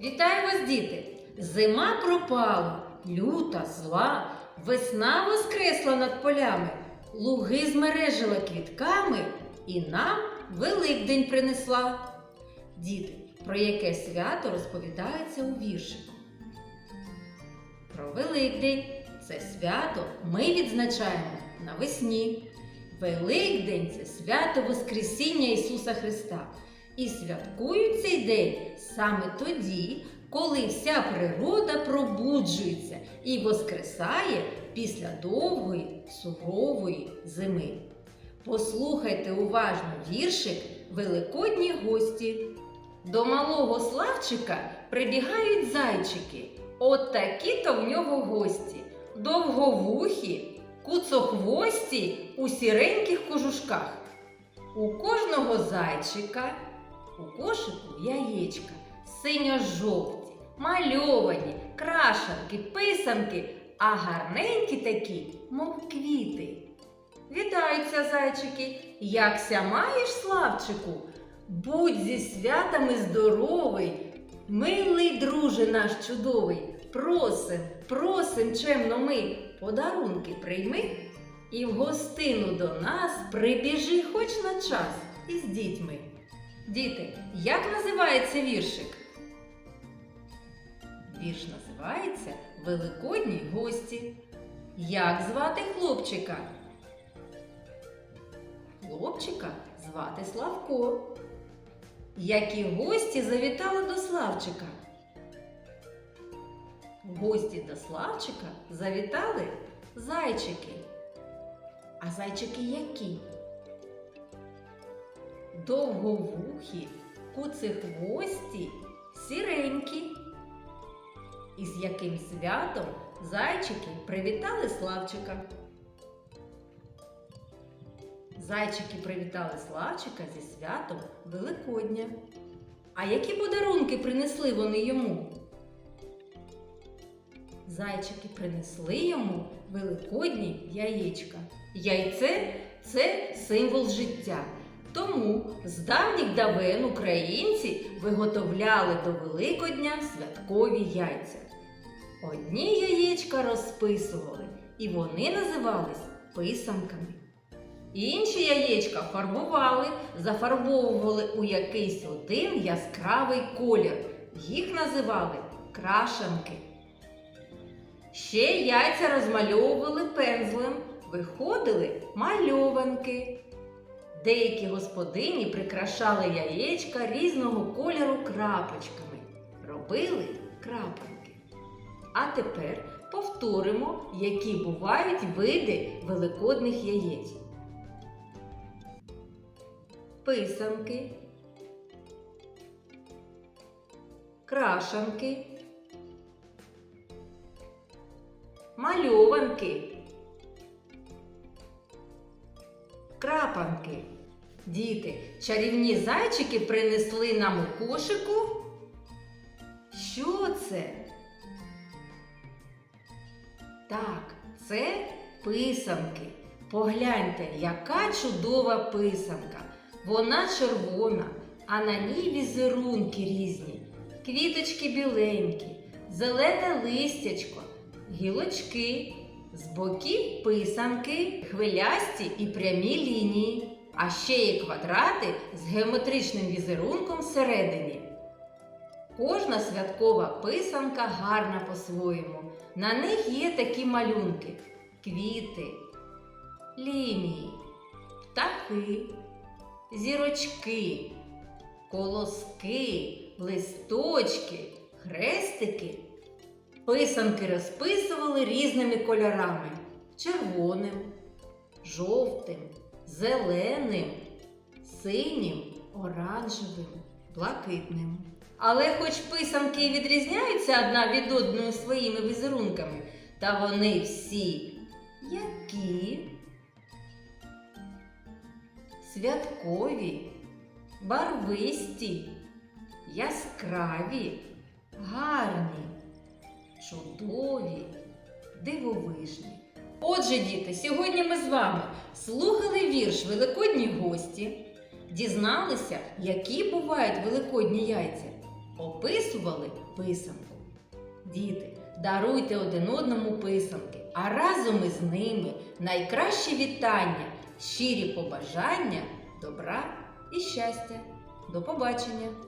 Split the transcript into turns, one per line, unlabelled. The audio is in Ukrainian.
Вітаю вас, діти! Зима пропала, люта, зла, весна воскресла над полями, луги змережила квітками і нам Великдень принесла. Діти, про яке свято розповідається у віршику? Про Великдень. Це свято ми відзначаємо навесні. Великдень це свято Воскресіння Ісуса Христа. І святкують цей день саме тоді, коли вся природа пробуджується і воскресає після довгої сурової зими. Послухайте уважно віршик Великодні гості. До малого Славчика прибігають зайчики. От такі-то в нього гості. Довговухі, куцохвості у сіреньких кожушках. У кожного зайчика у кошику яєчка, синьо-жовті, мальовані, крашанки, писанки, а гарненькі такі, мов квіти. Вітаються, зайчики! Якся маєш, Славчику? Будь зі святами здоровий, милий друже наш чудовий. Просим, просим чемно ми, подарунки прийми і в гостину до нас прибіжи хоч на час із дітьми. Діти, як називається віршик? Вірш називається Великодні гості. Як звати хлопчика? Хлопчика звати Славко. Які гості завітали до Славчика? Гості до Славчика завітали зайчики. А зайчики які? Довговухі, куцехвості, сіренькі. І з яким святом зайчики привітали Славчика. Зайчики привітали Славчика зі святом Великодня. А які подарунки принесли вони йому? Зайчики принесли йому великодні яєчка. Яйце це символ життя. Тому з давніх давен українці виготовляли до Великодня святкові яйця. Одні яєчка розписували, і вони називались писанками. Інші яєчка фарбували, зафарбовували у якийсь один яскравий колір. Їх називали крашанки. Ще яйця розмальовували пензлем, виходили мальованки. Деякі господині прикрашали яєчка різного кольору крапочками, робили крапанки. А тепер повторимо, які бувають види великодних яєць. Писанки, крашанки, мальованки, крапанки. Діти, чарівні зайчики принесли нам у кошику. Що це? Так, це писанки. Погляньте, яка чудова писанка. Вона червона, а на ній візерунки різні. Квіточки біленькі, зелене листячко, гілочки, з боків писанки, хвилясті і прямі лінії, а ще є квадрати з геометричним візерунком всередині. Кожна святкова писанка гарна по-своєму. На них є такі малюнки: квіти, лінії, птахи, зірочки, колоски, листочки, хрестики. Писанки розписували різними кольорами: червоним, жовтим, зеленим, синім, оранжевим, блакитним. Але хоч писанки і відрізняються одна від одної своїми візерунками, та вони всі які святкові, барвисті, яскраві, гарні, чудові, дивовижні. Отже, діти, сьогодні ми з вами слухали вірш Великодні гості, дізналися, які бувають великодні яйця, описували писанку. Діти, даруйте один одному писанки, а разом із ними найкращі вітання, щирі побажання, добра і щастя. До побачення!